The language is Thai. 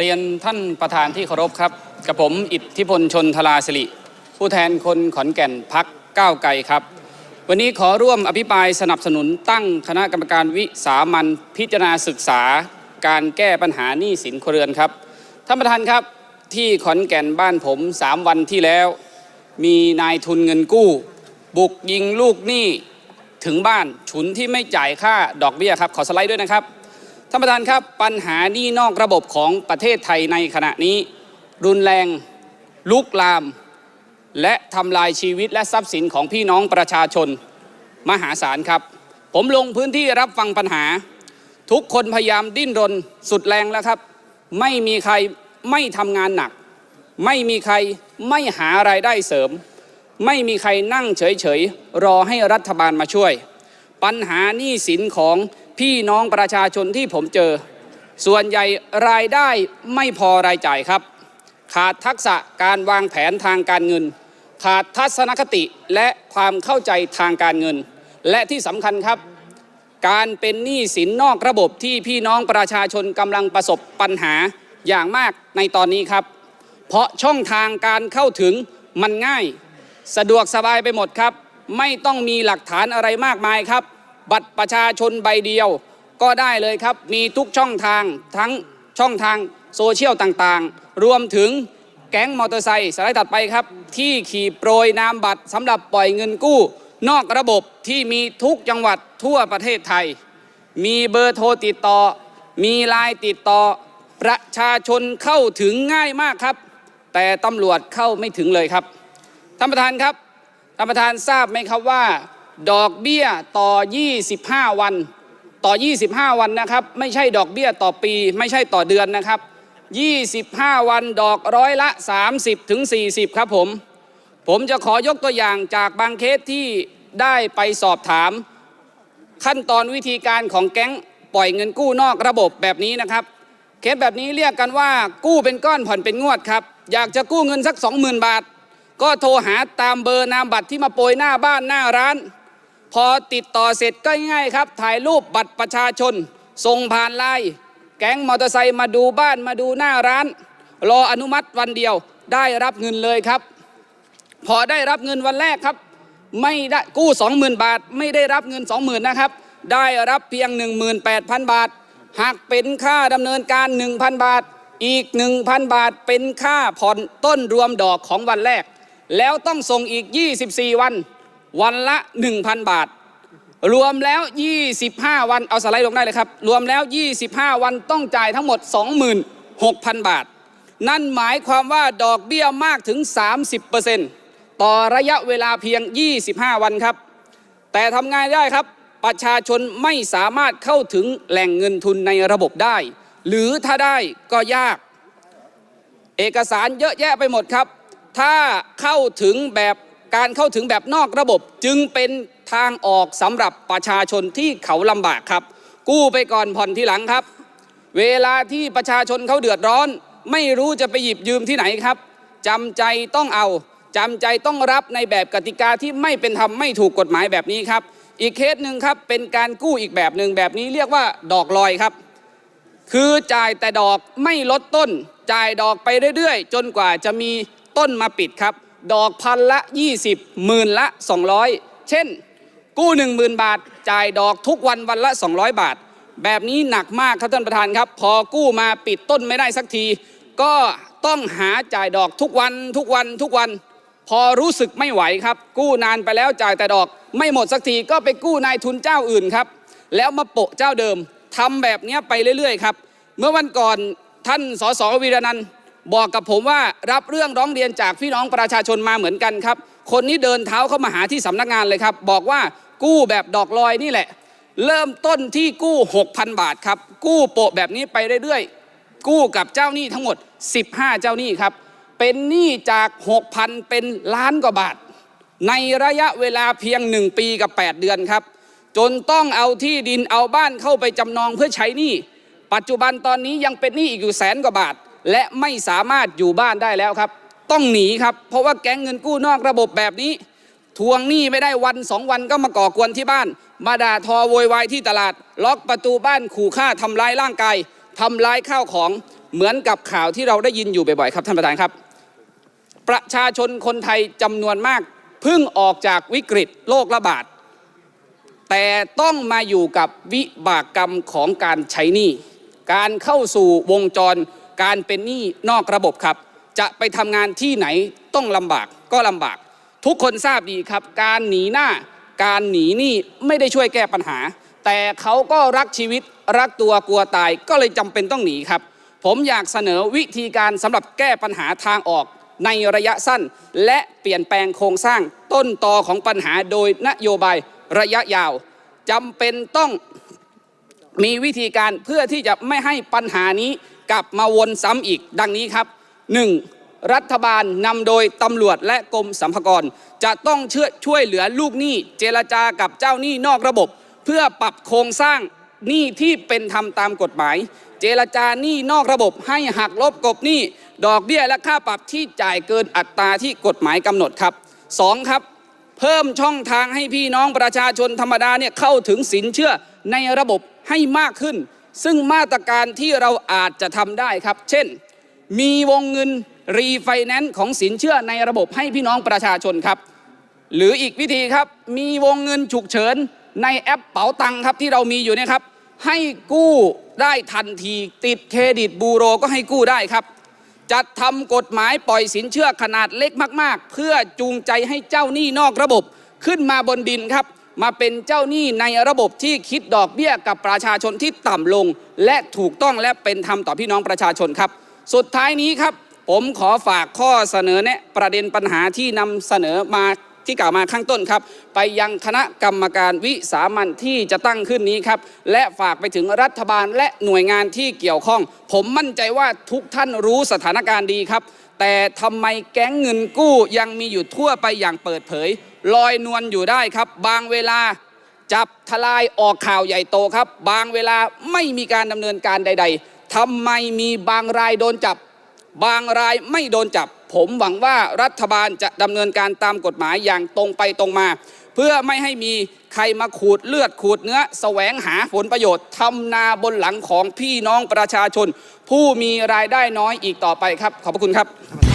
เรียนท่านประธานที่เคารพครับ กับผมอิทธิพลชนทลาสิริผู้แทนคนขอนแก่นพักก้าวไกลครับ วันนี้ขอร่วมอภิปรายสนับสนุนตั้งคณะกรรมการวิสามันพิจารณาศึกษา การแก้ปัญหาหนี้สินครัวเรือนครับท่านประธานครับที่ขอนแก่นบ้านผม 3 วันที่แล้ว มีนายทุนเงินกู้ บุกยิงลูกหนี้ถึงบ้านฉุนที่ไม่จ่ายค่าดอกเบี้ยครับ ขอสไลด์ด้วยนะครับ ท่านประธานครับปัญหานี้นอกระบบของประเทศไทยในขณะนี้ รุนแรง ลุกลาม และทำลายชีวิตและทรัพย์สินของพี่น้องประชาชน มหาศาลครับ ผมลงพื้นที่รับฟังปัญหา ทุกคนพยายามดิ้นรนสุดแรงแล้วครับ ไม่มีใครไม่ทำงานหนัก ไม่มีใครไม่หาไรายได้เสริม ไม่มีใครนั่งเฉยๆรอให้รัฐบาลมาช่วย ปัญหาหนี้สินของ พี่น้องประชาชนที่ผมเจอ ส่วนใหญ่รายได้ไม่พอรายจ่ายครับ ขาดทักษะการวางแผนทางการเงิน ขาดทัศนคติและความเข้าใจทางการเงิน และที่สำคัญครับ การเป็นหนี้สินนอกระบบที่พี่น้องประชาชนกำลังประสบปัญหาอย่างมากในตอนนี้ครับ เพราะช่องทางการเข้าถึงมันง่าย สะดวกสบายไปหมดครับ ไม่ต้องมีหลักฐานอะไรมากมายครับ บัตรประชาชนใบเดียวก็ได้เลยครับ มีทุกช่องทางทั้งช่องทางโซเชียลต่างๆ รวมถึงแก๊งมอเตอร์ไซค์สไลด์ถัดไปครับ ที่ขี่โปรยนามบัตรสำหรับปล่อยเงินกู้ นอกระบบที่มีทุกจังหวัดทั่วประเทศไทย มีเบอร์โทรติดต่อ มีไลน์ติดต่อ ประชาชนเข้าถึงง่ายมากครับ แต่ตำรวจเข้าไม่ถึงเลยครับท่านประธานครับท่านประธานทราบไหมครับว่า ดอกเบี้ยต่อ 25 วัน ต่อ 25 วันนะครับ ไม่ใช่ดอกเบี้ยต่อปี ไม่ใช่ต่อเดือนนะครับ 25 วันดอกร้อยละ 30ถึง40 ครับผม ผมจะขอยกตัวอย่างจากบางเคสที่ได้ไปสอบถาม ขั้นตอนวิธีการของแก๊งปล่อยเงินกู้นอกระบบแบบนี้นะครับ เคสแบบนี้เรียกกันว่ากู้เป็นก้อนผ่อนเป็นงวดครับ อยากจะกู้เงินสัก 20,000 บาท ก็โทรหาตามเบอร์นามบัตรที่มาโปรยหน้าบ้านหน้าร้าน พอติดต่อเสร็จก็ง่ายครับ ถ่ายรูปบัตรประชาชน ส่งผ่านไลน์แก๊งมอเตอร์ไซค์มาดูบ้านมาดูหน้าร้าน รออนุมัติวันเดียวได้รับเงินเลยครับ พอได้รับเงินวันแรกครับ ไม่ได้กู้ 20,000 บาท ไม่ได้รับเงิน 20,000นะครับ ได้รับเพียง 18,000 บาทหากเป็นค่าดำเนินการ 1,000 บาท อีก 1,000 บาทเป็นค่าผ่อนต้นรวมดอกของวันแรก แล้วต้องส่งอีก 24 วัน วันละ 1,000 บาท รวมแล้ว 25 วันเอาสไลด์ลงได้เลยครับ รวมแล้ว 25 วันต้องจ่ายทั้งหมด 26,000 บาท นั่นหมายความว่าดอกเบี้ยมากถึง 30%ต่อระยะเวลาเพียง 25 วันครับ แต่ทำงานได้ครับ ประชาชนไม่สามารถเข้าถึงแหล่งเงินทุนในระบบได้ หรือถ้าได้ก็ยาก เอกสารเยอะแยะไปหมดครับ ถ้าเข้าถึงแบบ การเข้าถึงแบบนอกระบบจึงเป็นทางออกสำหรับประชาชนที่เขาลำบากครับ กู้ไปก่อนผ่อนทีหลังครับ เวลาที่ประชาชนเขาเดือดร้อน ไม่รู้จะไปหยิบยืมที่ไหนครับจำใจต้องเอาจำใจต้องรับในแบบกติกาที่ไม่เป็นธรรมไม่ถูกกฎหมายแบบนี้ครับ อีกเคสหนึ่งครับเป็นการกู้อีกแบบหนึ่งแบบนี้เรียกว่าดอกลอยครับ คือจ่ายแต่ดอกไม่ลดต้น จ่ายดอกไปเรื่อยๆ จนกว่าจะมีต้นมาปิดครับ ดอกพันละ 20หมื่นละ 200 เช่น กู้ 10,000 บาท จ่ายดอกทุกวันวันละ 200 บาท แบบนี้หนักมากครับท่านประธานครับ พอกู้มาปิดต้นไม่ได้สักที ก็ต้องหาจ่ายดอกทุกวันทุกวันทุกวัน พอรู้สึกไม่ไหวครับ กู้นานไปแล้วจ่ายแต่ดอก ไม่หมดสักทีก็ไปกู้นายทุนเจ้าอื่นครับ แล้วมาโปะเจ้าเดิมทำแบบนี้ไปเรื่อยๆครับ เมื่อวันก่อนท่านสสวีรนันท์ บอกกับผมว่ารับเรื่องร้องเรียนจากพี่น้องประชาชนมาเหมือนกันครับ คนนี้เดินเท้าเข้ามาหาที่สำนักงานเลยครับ บอกว่ากู้แบบดอกลอยนี่แหละ เริ่มต้นที่กู้ 6,000 บาทครับ กู้โปะแบบนี้ไปเรื่อยๆ กู้กับเจ้าหนี้ทั้งหมด 15 เจ้าหนี้ครับ เป็นหนี้จาก 6,000 เป็นล้านกว่าบาท ในระยะเวลาเพียง 1 ปีกับ 8 เดือนครับ จนต้องเอาที่ดินเอาบ้านเข้าไปจำนองเพื่อใช้หนี้ปัจจุบันตอนนี้ยังเป็นหนี้อีกอยู่แสนกว่าบาท และไม่สามารถอยู่บ้านได้แล้วครับ ต้องหนีครับ เพราะว่าแก๊งเงินกู้นอกระบบแบบนี้ ทวงหนี้ไม่ได้วันสองวันก็มาก่อกวนที่บ้าน มาด่าทอโวยวายที่ตลาด ล็อกประตูบ้านขู่ฆ่าทำร้ายร่างกายทำร้ายข้าวของเหมือนกับข่าวที่เราได้ยินอยู่บ่อยๆครับท่านประธานครับ ประชาชนคนไทยจำนวนมากเพิ่งออกจากวิกฤตโรคระบาดแต่ต้องมาอยู่กับวิบากกรรมของการใช้หนี้ การเข้าสู่วงจร การเป็นหนี้นอกระบบครับ จะไปทำงานที่ไหนต้องลำบากก็ลำบาก ทุกคนทราบดีครับ การหนีหน้า การหนีหนี้ไม่ได้ช่วยแก้ปัญหา แต่เขาก็รักชีวิตรักตัวกลัวตายก็เลยจำเป็นต้องหนีครับ ผมอยากเสนอวิธีการสำหรับแก้ปัญหาทางออกในระยะสั้น และเปลี่ยนแปลงโครงสร้างต้นตอของปัญหาโดยนโยบายระยะยาวจำเป็นต้องมีวิธีการเพื่อที่จะไม่ให้ปัญหานี้ กลับมาวนซ้ำอีกดังนี้ครับ 1. รัฐบาลนำโดยตำรวจและกรมสรรพากร จะต้องช่วยช่วยเหลือลูกหนี้เจรจากับเจ้าหนี้นอกระบบ เพื่อปรับโครงสร้างหนี้ที่เป็นธรรมตามกฎหมาย เจรจาหนี้นอกระบบให้หักลบกบหนี้ดอกเบี้ยและค่าปรับที่จ่ายเกินอัตราที่กฎหมายกำหนดครับ 2. ครับเพิ่มช่องทางให้พี่น้องประชาชนธรรมดาเนี่ยเข้าถึงสินเชื่อในระบบให้มากขึ้น ซึ่งมาตรการที่เราอาจจะทำได้ครับ เช่น มีวงเงินรีไฟแนนซ์ของสินเชื่อในระบบให้พี่น้องประชาชนครับ หรืออีกวิธีครับ มีวงเงินฉุกเฉินในแอปเป๋าตังครับที่เรามีอยู่เนี่ยครับ ให้กู้ได้ทันทีติดเครดิตบูโรก็ให้กู้ได้ครับ จัดทำกฎหมายปล่อยสินเชื่อขนาดเล็กมาก ๆ เพื่อจูงใจให้เจ้าหนี้นอกระบบขึ้นมาบนดินครับ มาเป็นเจ้าหนี้ในระบบที่คิดดอกเบี้ยกับประชาชนที่ต่ำลง และถูกต้องและเป็นธรรมต่อพี่น้องประชาชนครับ สุดท้ายนี้ครับ ผมขอฝากข้อเสนอแนะประเด็นปัญหาที่นำเสนอมาที่กล่าวมาข้างต้นครับ ไปยังคณะกรรมการวิสามันที่จะตั้งขึ้นนี้ครับ และฝากไปถึงรัฐบาลและหน่วยงานที่เกี่ยวข้อง ผมมั่นใจว่าทุกท่านรู้สถานการณ์ดีครับ แต่ทำไมแก๊งเงินกู้ยังมีอยู่ทั่วไปอย่างเปิดเผย ลอยนวลอยู่ได้ครับ บางเวลาจับทลายออกข่าวใหญ่โตครับ บางเวลาไม่มีการดำเนินการใด ๆทำไมมีบางรายโดนจับ บางรายไม่โดนจับ ผมหวังว่ารัฐบาลจะดำเนินการตามกฎหมายอย่างตรงไปตรงมา เพื่อไม่ให้มีใครมาขูดเลือดขูดเนื้อ แสวงหาผลประโยชน์ทำนาบนหลังของพี่น้องประชาชน ผู้มีรายได้น้อยอีกต่อไปครับ ขอบพระคุณครับ